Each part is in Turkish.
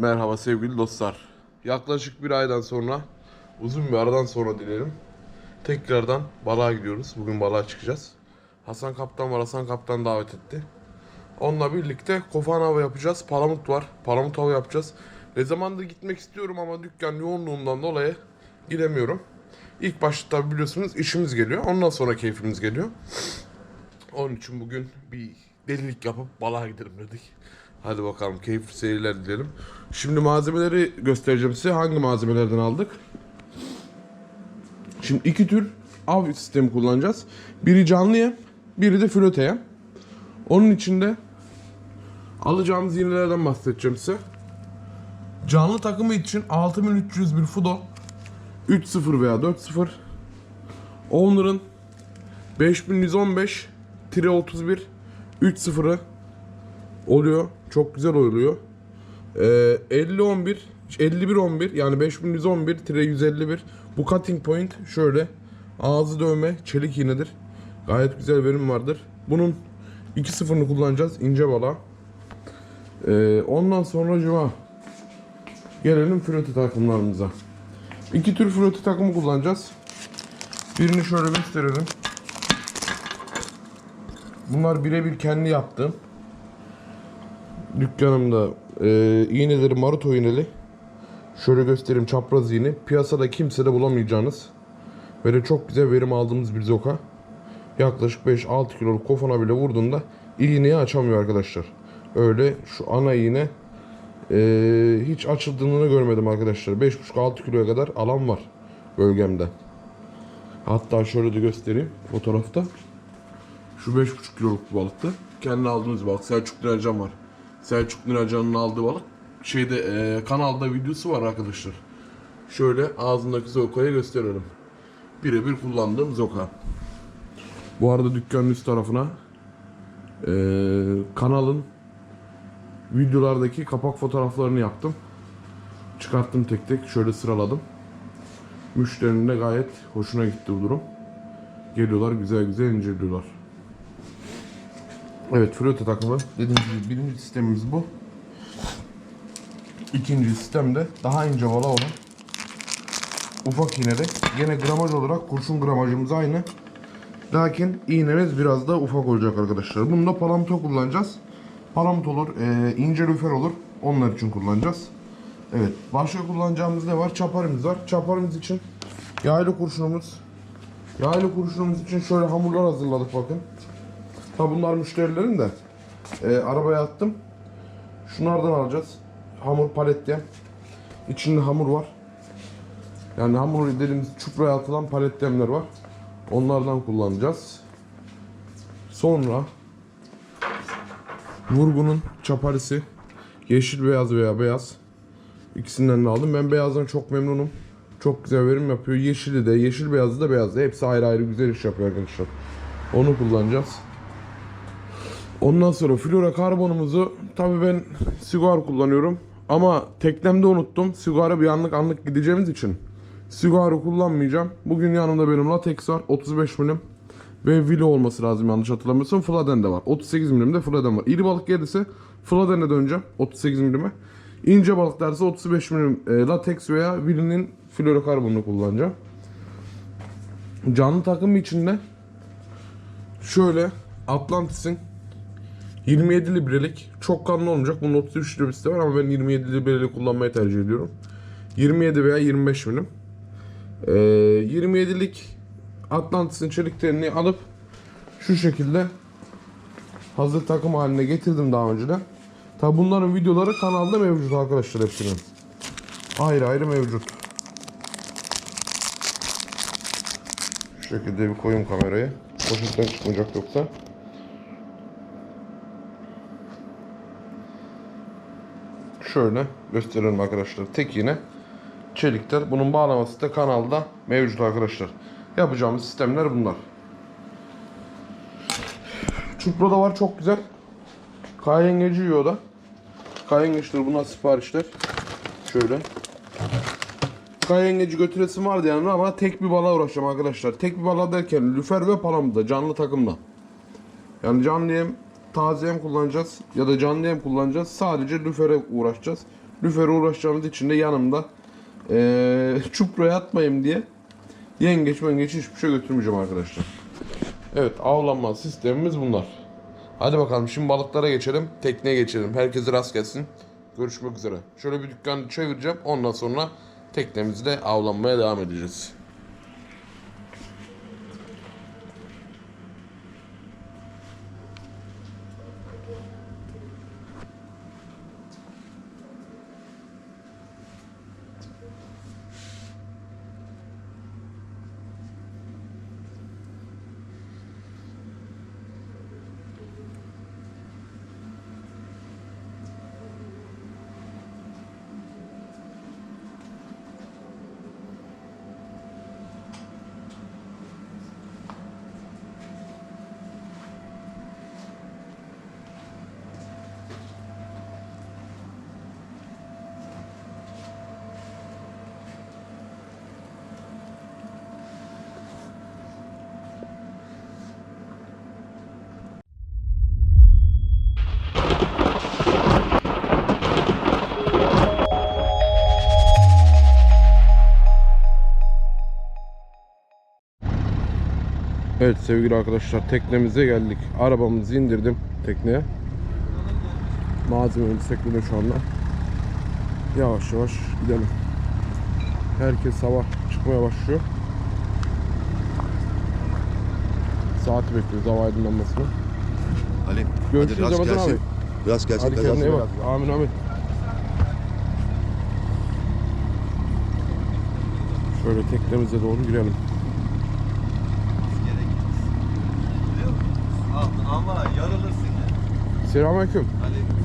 Merhaba sevgili dostlar. Yaklaşık bir aydan sonra, uzun bir aradan sonra dilerim. Tekrardan balığa gidiyoruz. Bugün balığa çıkacağız. Hasan Kaptan var. Hasan Kaptan davet etti. Onunla birlikte kofan avı yapacağız. Palamut var. Palamut avı yapacağız. Ne zamandır gitmek istiyorum ama dükkan yoğunluğundan dolayı gidemiyorum. İlk başta biliyorsunuz işimiz geliyor. Ondan sonra keyfimiz geliyor. Onun için bugün bir delilik yapıp balığa gidelim dedik. Hadi bakalım keyifli seyirler dilerim. Şimdi malzemeleri göstereceğim size. Hangi malzemelerden aldık? Şimdi iki tür av sistemi kullanacağız. Biri canlı yem, biri de flote yem. Onun içinde alacağımız iğnelerden bahsedeceğim size. Canlı takımı için 6301 Fudo 3.0 veya 4.0 Owner'ın 5115 tire 31 3.0'ı oluyor. Çok güzel oluyor. Ee, 50 11 51 11 yani 5111 tire 151 bu cutting point şöyle ağzı dövme çelik iğnedir. Gayet güzel verim vardır. Bunun 2.0'ını kullanacağız ince bala. Ee, ondan sonra cuma gelelim flöte takımlarımıza. İki tür flöte takımı kullanacağız. Birini şöyle gösterelim. Bunlar birebir kendi yaptığım. Dükkanımda e, iğneleri Maruto iğneli. Şöyle göstereyim çapraz iğne. Piyasada kimsede bulamayacağınız. Böyle çok güzel verim aldığımız bir zoka. Yaklaşık 5-6 kiloluk kofana bile vurduğunda iğneyi açamıyor arkadaşlar. Öyle şu ana iğne e, hiç açıldığını görmedim arkadaşlar. 5,5-6 kiloya kadar alan var bölgemde. Hatta şöyle de göstereyim fotoğrafta. Şu 5,5 kiloluk bir balıktı. Kendi aldığımız balık. Selçuk Dinacan var. Selçuk Dinacan'ın aldığı balık. Şeyde e, kanalda videosu var arkadaşlar. Şöyle ağzındaki zokayı gösterelim. Birebir kullandığım zoka. Bu arada dükkanın üst tarafına e, kanalın videolardaki kapak fotoğraflarını yaptım. Çıkarttım tek tek şöyle sıraladım. Müşterinin de gayet hoşuna gitti bu durum. Geliyorlar güzel güzel inceliyorlar. Evet flote takımı dediğim gibi birinci sistemimiz bu. İkinci sistem de daha ince vala olan ufak iğnede. Gene gramaj olarak kurşun gramajımız aynı. Lakin iğnemiz biraz da ufak olacak arkadaşlar. Bunu da palamto kullanacağız. Palamut olur, e, ince lüfer olur. Onlar için kullanacağız. Evet. Başka kullanacağımız ne var? Çaparımız var. Çaparımız için yaylı kurşunumuz. Yaylı kurşunumuz için şöyle hamurlar hazırladık bakın. Tabi bunlar müşterilerin de. E, arabaya attım. Şunlardan alacağız. Hamur paletyen. İçinde hamur var. Yani hamur dediğimiz çupraya atılan paletyenler var. Onlardan kullanacağız. Sonra vurgunun çaparisi yeşil beyaz veya beyaz ikisinden de aldım. Ben beyazdan çok memnunum. Çok güzel verim yapıyor. Yeşili de, yeşil beyazı da beyazı da. Hepsi ayrı ayrı güzel iş yapıyor arkadaşlar. Onu kullanacağız. Ondan sonra flora karbonumuzu tabii ben sigara kullanıyorum. Ama teknemde unuttum. Sigara bir anlık anlık gideceğimiz için sigara kullanmayacağım. Bugün yanımda benim latex var 35 milim ve Willow olması lazım yanlış hatırlamıyorsam. Fladen de var. 38 milim de Fladen var. İri balık gelirse Fladen'e döneceğim 38 milime. İnce balıklarsa 35 milim e, latex veya Willow'nin florokarbonunu kullanacağım. Canlı takım içinde şöyle Atlantis'in 27 librelik çok kanlı olmayacak. Bunun 33 libresi de var ama ben 27 librelik kullanmayı tercih ediyorum. 27 veya 25 milim. Ee, 27'lik Atlantis'in çelik telini alıp şu şekilde hazır takım haline getirdim daha önceden. Tabi bunların videoları kanalda mevcut arkadaşlar hepsinin. Ayrı ayrı mevcut. Şu şekilde bir koyayım kamerayı. Poşetten çıkmayacak yoksa. Şöyle gösterelim arkadaşlar. Tek iğne çelikler. Bunun bağlaması da kanalda mevcut arkadaşlar. Yapacağımız sistemler bunlar. Çupra da var çok güzel. Kayengeci yiyor da. Kayengeçler bunlar siparişler. Şöyle. Kayengeci götüresim vardı yani ama tek bir balığa uğraşacağım arkadaşlar. Tek bir balığa derken lüfer ve palamda canlı takımda. Yani canlı yem taze yem kullanacağız ya da canlı yem kullanacağız. Sadece lüfere uğraşacağız. Lüfer'e uğraşacağımız için de yanımda ee, çupraya atmayayım diye yengeç mengeç hiçbir şey götürmeyeceğim arkadaşlar. Evet avlanma sistemimiz bunlar. Hadi bakalım şimdi balıklara geçelim. Tekneye geçelim. Herkese rast gelsin. Görüşmek üzere. Şöyle bir dükkanı çevireceğim. Ondan sonra teknemizde avlanmaya devam edeceğiz. Evet sevgili arkadaşlar teknemize geldik. Arabamızı indirdim tekneye. Malzememiz teknede şu anda. Yavaş yavaş gidelim. Herkes sabah çıkmaya başlıyor. Saati bekliyoruz hava aydınlanmasını. Ali. Görüşürüz hadi rast Ramazan gelsin. abi. Rast gelsin. Hadi kendine iyi bak. Amin amin. Şöyle teknemize doğru girelim. Ama yarılırsın ya. Selamünaleyküm. Aleykümselam.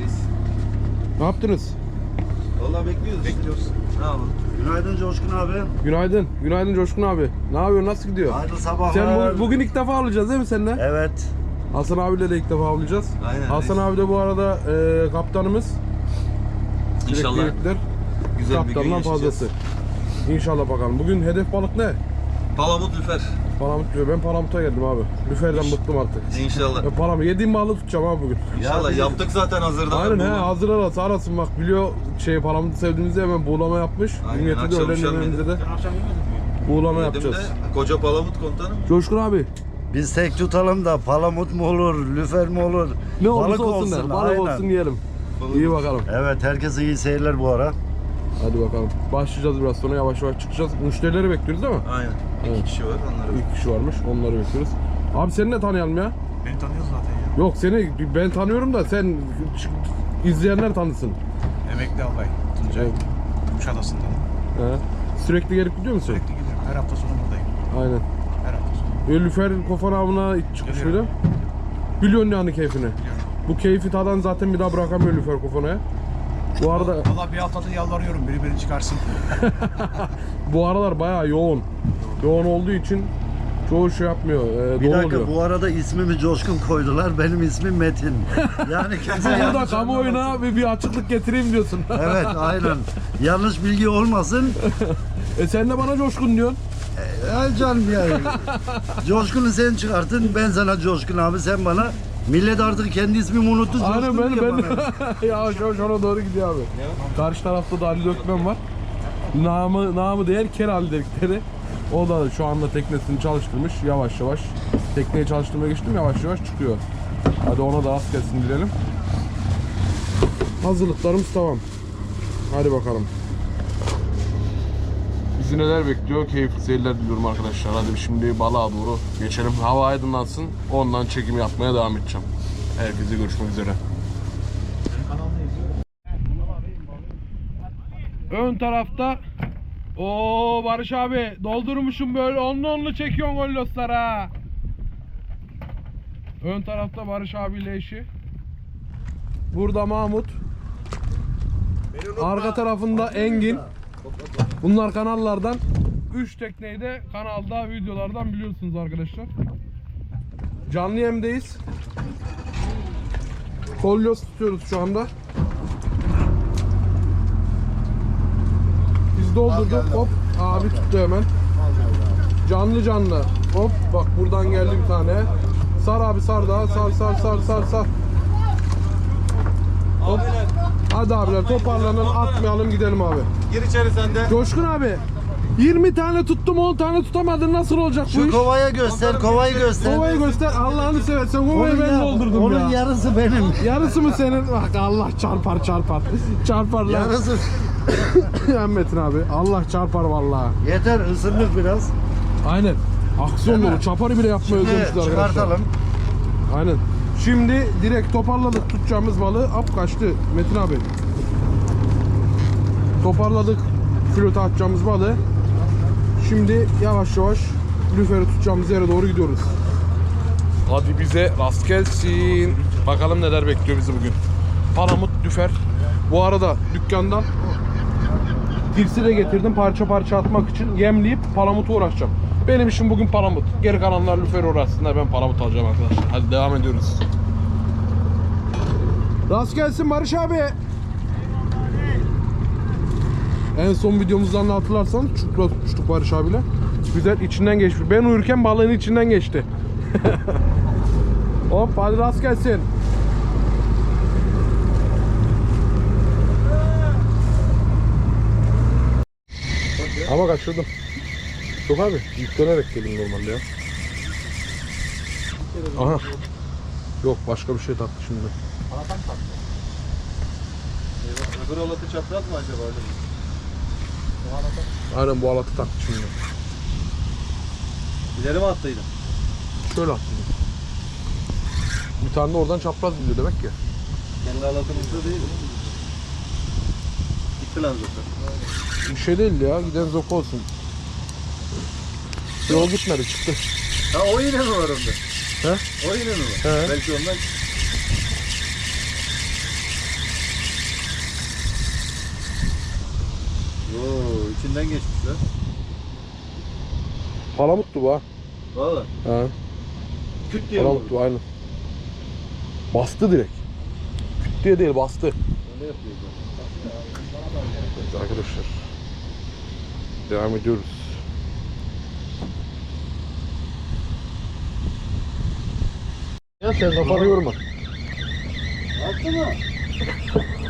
Reis. Ne yaptınız? Valla bekliyoruz. Bekliyoruz. Ne yapalım? Günaydın Coşkun abi. Günaydın. Günaydın Coşkun abi. Ne yapıyorsun? Nasıl gidiyor? Hayırlı sabahlar. Sen bu- bugün ilk defa alacağız değil mi seninle? Evet. Hasan abiyle de ilk defa alacağız. Aynen, Hasan reis. abi de bu arada e, kaptanımız. İnşallah güzel bir gün Kaptandan fazlası. İnşallah bakalım. Bugün hedef balık ne? Palamut lüfer. Palamut diyor. Ben Palamut'a geldim abi. Lüferden bıktım artık. İnşallah. Ben palamut yediğim balığı tutacağım abi bugün. İnşallah yaptık zaten hazırdan. Aynen he hazır arası arasın bak biliyor şey Palamut'u sevdiğimizi hemen buğulama yapmış. Aynen, Dün getirdi akşam öğlen akşam yemeğimizde de buğulama Yedim yapacağız. de koca palamut komutanım. Coşkun abi Biz tek tutalım da palamut mu olur, lüfer mi olur? ne olursa Balık olsun, der. Balık aynen. olsun yiyelim. Balık İyi bakalım. Evet, herkese iyi seyirler bu ara. Hadi bakalım. Başlayacağız biraz sonra yavaş yavaş çıkacağız. Müşterileri bekliyoruz değil mi? Aynen. İki Evet. kişi var onları. İlk kişi varmış. Onları bekliyoruz. Abi seni de tanıyalım ya. Beni tanıyorsun zaten ya. Yok seni ben tanıyorum da sen izleyenler tanısın. Emekli albay Tuncay. Evet. Kuşadası'ndan. He. Sürekli gelip gidiyor musun? Sürekli gidiyorum. Her hafta sonu buradayım. Aynen. Her hafta sonu. Ölüfer kofan avına hiç çıkmış mıydı? Biliyorsun yani keyfini. Biliyorum. Bu keyfi tadan zaten bir daha bırakamıyor Ölüfer kofanaya. Bu arada Valla bir haftadır yalvarıyorum. Biri beni çıkarsın. bu aralar bayağı yoğun. Yoğun olduğu için çoğu şey yapmıyor. E, Bir dolu dakika, oluyor. bu arada ismimi Coşkun koydular. Benim ismim Metin. Yani kimse Burada yanlış kamuoyuna bir, bir açıklık getireyim diyorsun. Evet, aynen. Yanlış bilgi olmasın. e sen de bana coşkun diyorsun. Ay canım ya. Coşkun'u sen çıkartın, ben sana Coşkun abi, sen bana. Millet artık kendi ismimi unuttu. Aynen Coşkun ben diye ben bana. yavaş yavaş ona doğru gidiyor abi. Karşı tarafta da Ali Dökmen var. Namı namı değer Ker Ali dedikleri. O da şu anda teknesini çalıştırmış yavaş yavaş. Tekneyi çalıştırmaya geçtim yavaş yavaş çıkıyor. Hadi ona da az gelsin dilerim. Hazırlıklarımız tamam. Hadi bakalım. Bizi neler bekliyor? Keyifli seyirler diliyorum arkadaşlar. Hadi şimdi balığa doğru geçelim. Hava aydınlansın. Ondan çekim yapmaya devam edeceğim. Herkese görüşmek üzere. Ön tarafta o Barış abi doldurmuşum böyle onlu onlu çekiyorsun golloslar ha. Ön tarafta Barış abiyle eşi. Burada Mahmut. Arka tarafında Engin. Bunlar kanallardan. 3 tekneyi de kanalda videolardan biliyorsunuz arkadaşlar. Canlı yemdeyiz. Kolyoz tutuyoruz şu anda. Doldurduk. Hop abi tuttu hemen. Canlı canlı. Hop bak buradan geldi bir tane. Sar abi sar daha. Sar sar sar sar sar. Hop. Hadi abiler toparlanın atmayalım gidelim abi. Gir içeri sen de. Coşkun abi 20 tane tuttum 10 tane tutamadın nasıl olacak bu Şu iş? kovaya göster, kovayı göster. Kovayı göster Allah'ını seversen kovayı ben doldurdum onun ya. yarısı benim. Yarısı mı senin? Bak Allah çarpar çarpar. Çarpar lan. Yarısı. Ya Metin abi Allah çarpar vallahi. Yeter ısındık biraz. Aynen. Aksiyon Değil mi? dolu. Çaparı bile yapmayı Şimdi özlemişiz arkadaşlar. çıkartalım. Aynen. Şimdi direkt toparladık tutacağımız balığı. Ap kaçtı Metin abi. Toparladık flöte atacağımız balığı. Şimdi yavaş yavaş lüferi tutacağımız yere doğru gidiyoruz. Hadi bize rast gelsin. Bakalım neler bekliyor bizi bugün. Palamut lüfer. Bu arada dükkandan Dirsi de getirdim parça parça atmak için yemleyip palamutu uğraşacağım. Benim işim bugün palamut. Geri kalanlar lüfer uğraşsınlar ben palamut alacağım arkadaşlar. Hadi devam ediyoruz. Rast gelsin Barış abi. En son videomuzdan da hatırlarsan çupra tutmuştuk Barış abiyle. Güzel içinden geçmiş. Ben uyurken balığın içinden geçti. Hop hadi rast gelsin. Ama kaçırdım. Yok abi yüklenerek gelin normalde ya. Aha. Yok başka bir şey taktı şimdi. Öbür olatı çapraz mı acaba? Aynen bu alatı taktı şimdi. İleri mi attıydın? Şöyle attı. Bir tane de oradan çapraz gidiyor demek ki. Kendi alatımızda değil. Gitti lan zaten. Bir şey değil ya giden zok olsun. Yol gitmedi çıktı. Ha o yine mi var onda? He? O yine mi var? He. Belki ondan Oo, içinden geçmişler. Palamuttu bu ha. Valla. Ha. Küt diye mi vurdu? Palamuttu aynen. Bastı direkt. Küt diye değil bastı. Öyle yapıyor. Evet arkadaşlar. Devam ediyoruz. Ya sen kafanı yorma. Attı mı?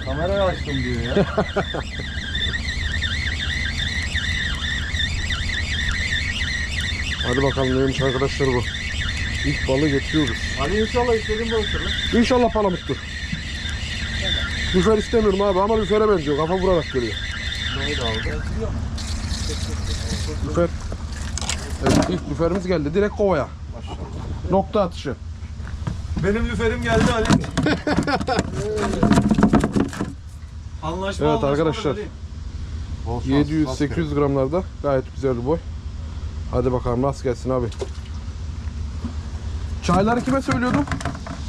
Kamerayı açtım diyor ya. Hadi bakalım neymiş arkadaşlar bu. İlk balı getiriyoruz. Hadi inşallah istediğin balıktır lan. İnşallah palamuttur. Lüfer istemiyorum abi ama lüfere benziyor. Kafa vurarak geliyor. Neyi de aldı? Lüfer. Evet ilk lüferimiz geldi. Direkt kovaya. Nokta atışı. Benim lüferim geldi Ali. Anlaşma Evet anlaşma arkadaşlar. Ali. 700-800 gramlarda gayet güzel bir boy. Hadi bakalım rast gelsin abi. Çayları kime söylüyordum?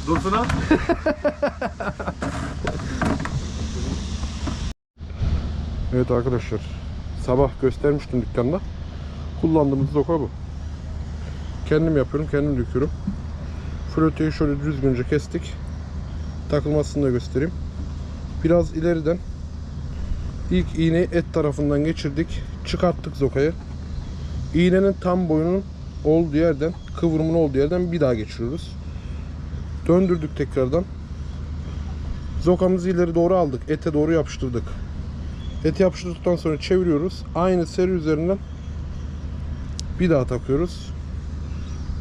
Dursun al. Evet arkadaşlar. Sabah göstermiştim dükkanda. Kullandığımız zoka bu. Kendim yapıyorum, kendim döküyorum. Flöteyi şöyle düzgünce kestik. Takılmasını da göstereyim. Biraz ileriden ilk iğneyi et tarafından geçirdik. Çıkarttık zokayı. İğnenin tam boyunun olduğu yerden, kıvrımın olduğu yerden bir daha geçiriyoruz. Döndürdük tekrardan. Zokamızı ileri doğru aldık. Ete doğru yapıştırdık. Eti yapıştırdıktan sonra çeviriyoruz. Aynı seri üzerinden bir daha takıyoruz.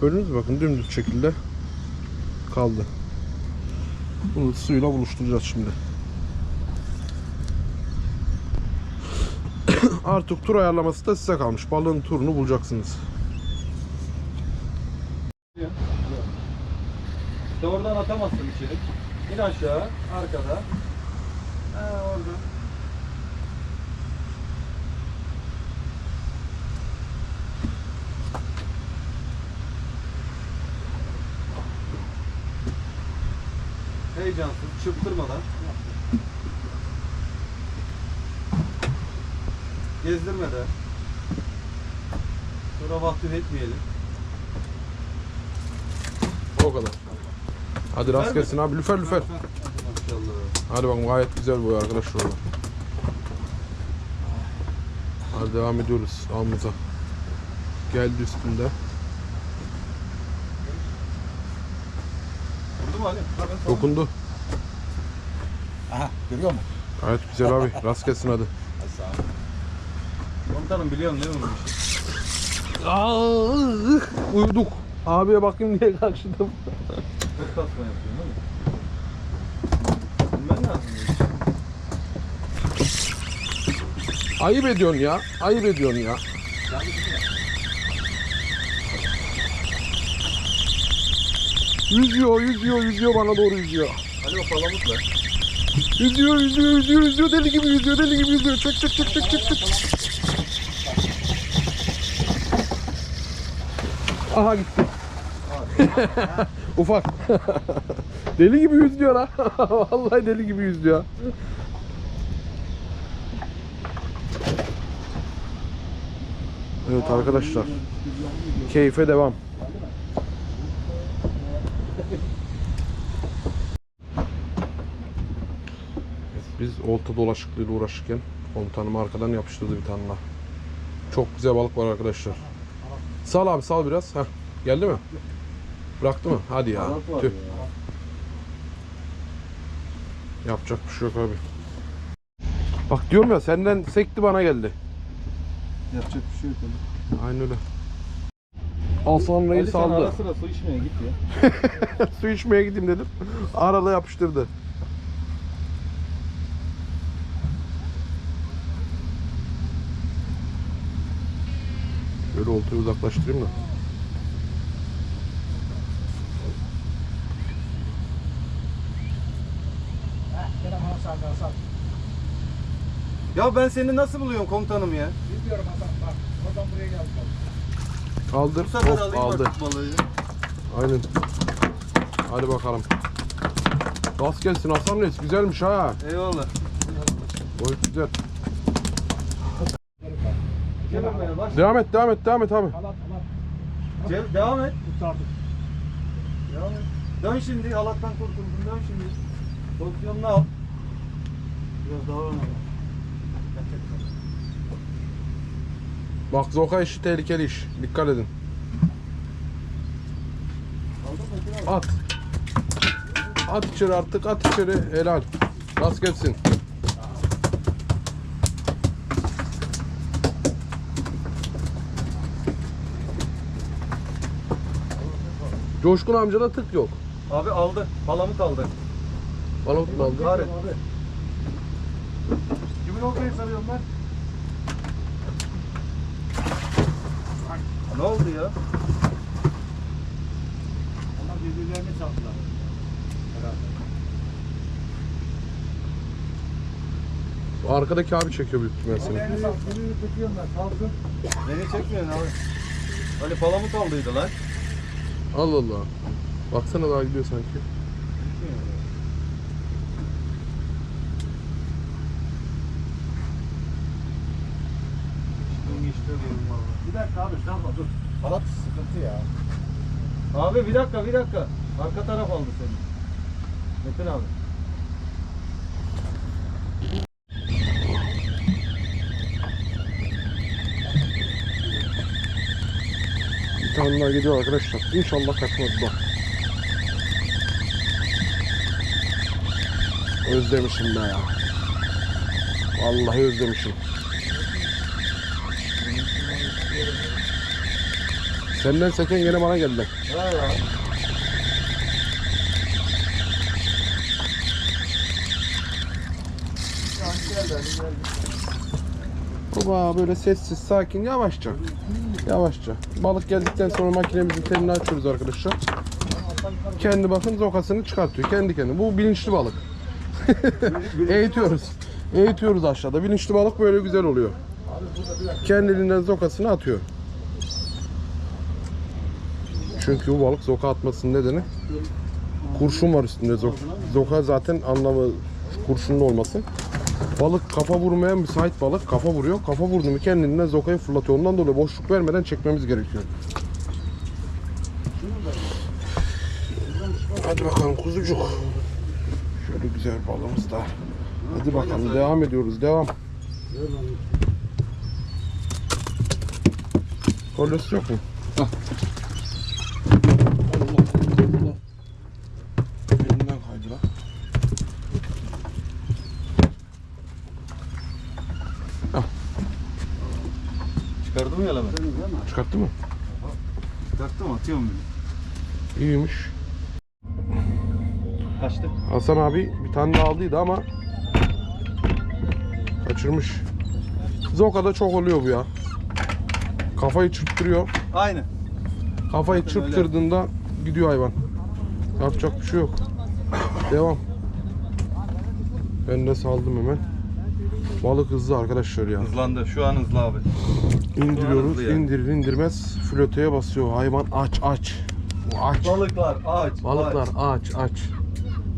Gördünüz? Bakın dümdüz şekilde kaldı. Bunu suyla buluşturacağız şimdi. Artık tur ayarlaması da size kalmış. Balığın turunu bulacaksınız. İşte oradan atamazsın içeri. İn aşağı, arkada. Ha oradan. Heyecansız, çırptırmadan. Gezdirmeden. Sonra vaktini etmeyelim. O kadar. Hadi rast gelsin abi. Lüfer lüfer. Maşallah. Hadi bakın gayet güzel boy arkadaşlar orada. Hadi devam ediyoruz almıza. Geldi üstünde. mu Ali? Dokundu. Aha görüyor musun? Gayet güzel abi. Rast gelsin hadi. Komutanım biliyorsun değil mi bu işi? Aa, uyuduk. Abiye bakayım diye karşıdım. Çok tasma yapıyorsun değil mi? Bilmen lazım. bu işi. Ayıp ediyorsun ya. Ayıp ediyorsun ya. Yüzüyor, yüzüyor, yüzüyor bana doğru yüzüyor. Ali o palamut ver. Yüzüyor, yüzüyor, yüzüyor, yüzüyor. Deli gibi yüzüyor, deli gibi yüzüyor. Çek, çek, çek, çek, çek, çek. Aha gitti. Ufak. deli gibi yüzüyor ha. Vallahi deli gibi yüzüyor. Evet arkadaşlar. Keyfe devam. Biz olta dolaşıklığıyla uğraşırken komutanım arkadan yapıştırdı bir tane daha. Çok güzel balık var arkadaşlar. Sal abi sal biraz. Heh. Geldi mi? Bıraktı mı? Hadi ya. Tüh. ya. Yapacak bir şey yok abi. Bak diyorum ya senden sekti bana geldi. Yapacak bir şey yok Ali. Aynen öyle. Aslan Ali Reis sen aldı. ara sıra su içmeye git ya. Su içmeye gideyim dedim. Aralı yapıştırdı. Şöyle oltayı uzaklaştırayım da. Ya ben seni nasıl buluyorum komutanım ya? Bilmiyorum adam bak. Oradan buraya geldi. Kaldır. Bu sefer alayım aldı. artık balığı. Aynen. Hadi bakalım. Rast gelsin Hasan Reis. Güzelmiş ha. Eyvallah. Boyut güzel. Baş. Devam et, devam et, devam et abi. Halat halat. Devam et. Kurtardık. Devam et. Dön şimdi halattan kurtuldun dön şimdi. Pozisyonunu al. Biraz daha ön al. Bak Zoka işi tehlikeli iş. Dikkat edin. At. At içeri artık, at içeri. Helal. Rast gelsin. Coşkun amcada tık yok. Abi aldı. Palamut aldı. Bana mı aldı? Bari. Kimin oltayı sarıyorum ben? Ne oldu ya? Onlar birbirlerini çaldılar. Herhalde. Arkadaki abi çekiyor büyük ihtimal seni. Birini tutuyorum ben. Salsın. Beni çekmiyorsun abi. Ali palamut aldıydı lan. Allah Allah. Baksana daha gidiyor sanki. Bir dakika abi salma dur. Halat sıkıntı ya. Abi bir dakika bir dakika. Arka taraf aldı seni. Metin abi. Daha gidiyor arkadaşlar. İnşallah kaçmaz bu. Özlemişim be ya. Vallahi özlemişim. Senden seken yine bana geldi. Baba böyle sessiz, sakin, yavaşça. Yavaşça. Balık geldikten sonra makinemizin telini açıyoruz arkadaşlar. Kendi bakın zokasını çıkartıyor. Kendi kendine. Bu bilinçli balık. Eğitiyoruz. Eğitiyoruz aşağıda. Bilinçli balık böyle güzel oluyor. Kendiliğinden zokasını atıyor. Çünkü bu balık zoka atmasının nedeni kurşun var üstünde zoka. Zaten anlamı kurşunlu olması. Balık kafa vurmaya müsait balık kafa vuruyor. Kafa vurdu mu kendinden zokayı fırlatıyor. Ondan dolayı boşluk vermeden çekmemiz gerekiyor. Hadi bakalım kuzucuk. Şöyle güzel balığımız da. Hadi bakalım devam ediyoruz. Devam. Kolyosu yok mu? çıkarmayalım mı? Çıkarttı mı? Çıkarttım atıyorum. İyiymiş. Kaçtı. Hasan abi bir tane daha aldıydı ama kaçırmış. Zoka'da çok oluyor bu ya. Kafayı çırptırıyor. Aynı. Kafayı Zaten öyle. çırptırdığında gidiyor hayvan. Yapacak bir şey yok. Devam. Ben de saldım hemen. Balık hızlı arkadaşlar ya. Hızlandı. Şu an hızlı abi. İndiriyoruz. yani. indirir indirmez flöteye basıyor. Hayvan aç aç. Bu Aç. Balıklar aç. Balıklar aç aç.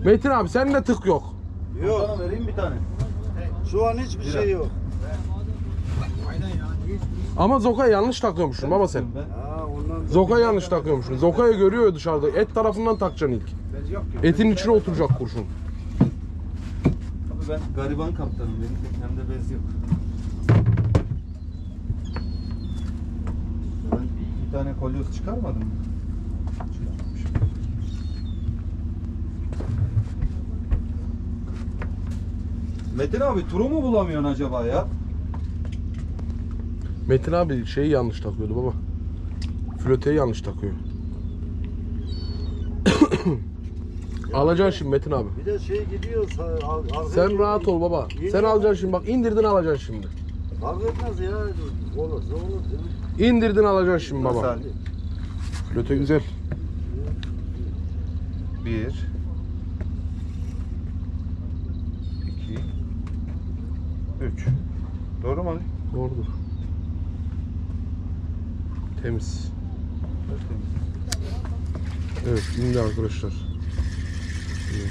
Metin abi sende tık yok. Yok. Sana vereyim bir tane. Şu an hiçbir şey yok. Ama Zoka'yı yanlış takıyormuşsun baba sen. Ben. Ha ondan Zoka'yı yanlış takıyormuşsun. Zoka'yı görüyor dışarıda. Et tarafından takacaksın ilk. Etin içine oturacak kurşun. Abi ben gariban kaptanım. Benim teknemde bez yok. Bir tane kolyoz çıkarmadım mı? Metin abi turu mu bulamıyorsun acaba ya? Metin abi şeyi yanlış takıyordu baba. Flöteyi yanlış takıyor. Alacaksın şimdi Metin abi. bir de şey gidiyor. Sen rahat ol baba. Sen alacaksın şimdi bak indirdin alacaksın şimdi. Fark etmez ya. Olursa olur. canım. İndirdin alacaksın şimdi baba. Flöte güzel. Bir. iki, Üç. Doğru mu Ali? Doğrudur. Temiz. Evet indi arkadaşlar. Bir,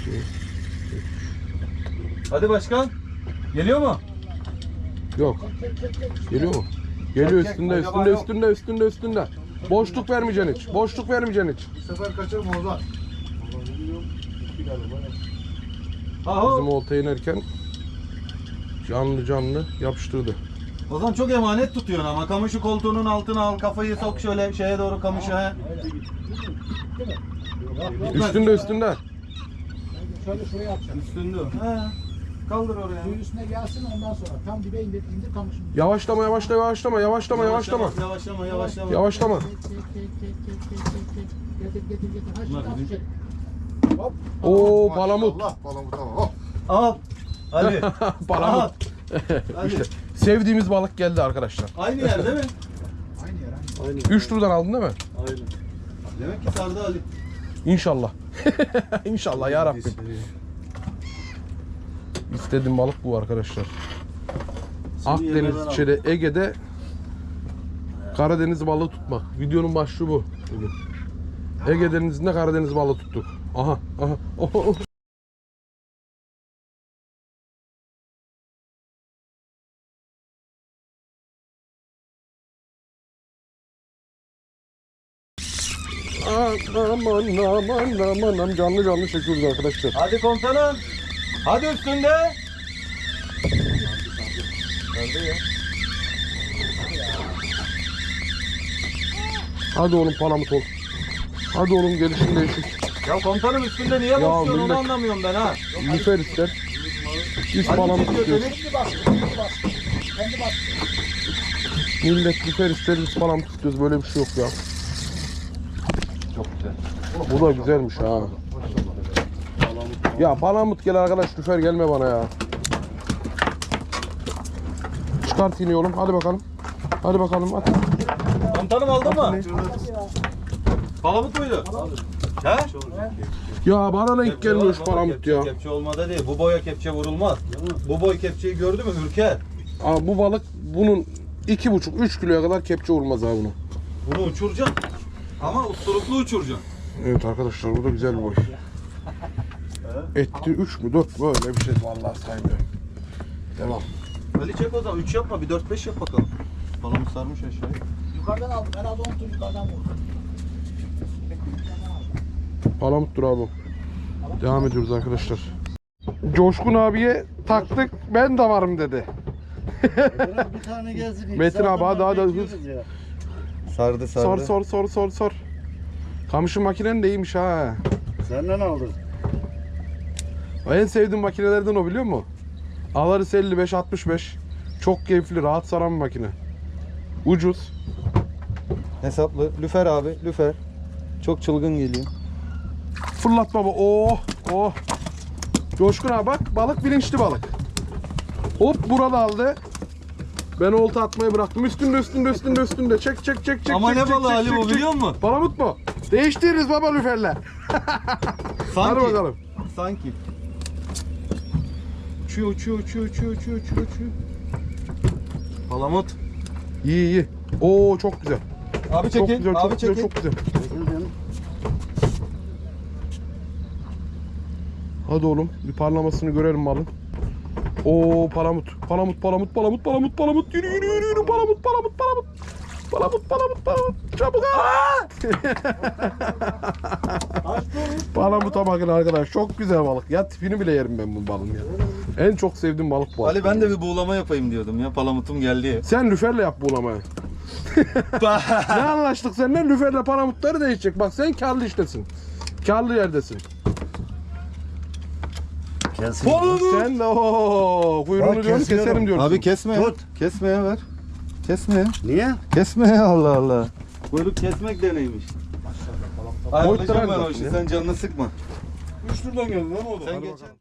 iki, Hadi başkan. Geliyor mu? Yok. Geliyor mu? Geliyor üstünde üstünde yok. üstünde üstünde üstünde. Boşluk vermeyeceksin hiç. Boşluk vermeyeceksin hiç. Bu sefer kaçırma Ozan. Aho. Bizim olta inerken canlı canlı yapıştırdı. O zaman çok emanet tutuyorsun ama kamışı koltuğunun altına al kafayı sok şöyle şeye doğru kamışı he. Üstünde üstünde. Şöyle şuraya atacağım. Üstünde. He. Kaldır oraya. Suyun üstüne gelsin ondan sonra tam dibe indir, indir kamışını. Yavaşlama yavaşla yavaşlama yavaşlama yavaşlama. Yavaşlama yavaşlama. Yavaşlama. Getir, getir, getir. Ha, Bunlar şimdi bizim- at, çek. Hop. Oo palamut. Allah palamut tamam. Hop. Al. Ali. Palamut. Al. Ali. İşte sevdiğimiz balık geldi arkadaşlar. Aynı yer değil mi? Aynı yer aynı. 3 turdan aldın değil mi? Aynen. Demek ki sardı Ali. İnşallah. İnşallah ya Rabbim. İstediğim balık bu arkadaşlar. Akdeniz içeri Ege'de Karadeniz balığı tutmak. Videonun başlığı bu. Bugün. Ege Denizi'nde Karadeniz balığı tuttuk. Aha, aha. Oh, oh. Aman aman aman aman canlı canlı çekiyoruz arkadaşlar. Hadi komutanım. Hadi üstünde. Nerede ya? Hadi oğlum palamut ol. Hadi oğlum gelişin değişik. Ya komutanım üstünde niye basıyorsun millet- onu anlamıyorum ben ha. Lüfer ister. Biz palamut istiyoruz. kendi bastı. Kendi bastı. Millet lüfer ister biz palamut istiyoruz. Böyle bir şey yok ya. Çok güzel. Bu da güzelmiş ha. Ya palamut gel arkadaş lüfer gelme bana ya. Çıkart yine oğlum. Hadi bakalım. Hadi bakalım at. Komutanım aldın mı? Palamut muydu? He? Ya bana da ilk gelmiyor şu palamut ya. Kepçe olmadı değil. Bu boya kepçe vurulmaz. Bu boy kepçeyi gördü mü ürker. Aa, bu balık bunun iki buçuk üç kiloya kadar kepçe vurmaz abi bunu. Bunu uçuracaksın. Ama usturuplu uçuracaksın. Evet arkadaşlar bu da güzel bir boy. Etti 3 mü 4 mü öyle bir şey vallahi saymıyorum. Devam. Ali çek o zaman 3 yapma bir 4-5 yap bakalım. Palamut sarmış aşağıya. Yukarıdan aldım. Herhalde 10 tur yukarıdan vurdu. Palamuttur abi. Devam ediyoruz arkadaşlar. Coşkun abiye taktık ben de varım dedi. Biraz bir tane gelsin. Metin abi, hadi, hadi. bekliyoruz ya. Sardı Sor sor sor sor sor. Kamışın makinen de iyiymiş ha. Senden aldım. En sevdiğim makinelerden o biliyor musun? Alaris 55 65. Çok keyifli, rahat saran bir makine. Ucuz. Hesaplı. Lüfer abi. Lüfer. Çok çılgın geliyor. Fırlat baba. Oh oh. Coşkun abi bak balık bilinçli balık. Hop burada aldı. Ben olta atmayı bıraktım. Üstünde üstünde üstünde üstünde. Çek çek çek çek. Ama çek, ne çek, balığı çek, Ali çek, bu çek. biliyor musun? Palamut mu? Değiştiririz baba lüferler. Hadi bakalım. Sanki. Uçuyor uçuyor uçuyor uçuyor uçuyor uçuyor uçuyor. Palamut. İyi iyi. Oo çok güzel. Abi Çok çekin. güzel, çok abi güzel, çekin. çok güzel. Hadi oğlum bir parlamasını görelim balın. Oo palamut. Palamut, palamut, palamut, palamut, palamut. Yürü yürü yürü yürü palamut, palamut, palamut. Palamut, palamut, palamut. Çabuk. Aa! Palamuta bakın arkadaş. Çok güzel balık. Ya tipini bile yerim ben bu balın ya. En çok sevdiğim balık bu. Ali ben de bir buğulama yapayım diyordum ya. Palamutum geldi. Sen lüferle yap bu ulamayı. ne anlaştık seninle? Lüferle palamutları değişecek. Bak sen karlı iştesin. Karlı yerdesin. Sen de ooo kuyruğunu kesiyorum. keserim diyorsun. Abi kesme. Tut. Kesmeye ver. Kesme. Niye? Kesme Allah Allah. Kuyruk kesmek de neymiş? Ayarlayacağım ben o işi. Sen canını sıkma. Üç turdan geldin değil mi o da? Sen Hadi geç. bakalım.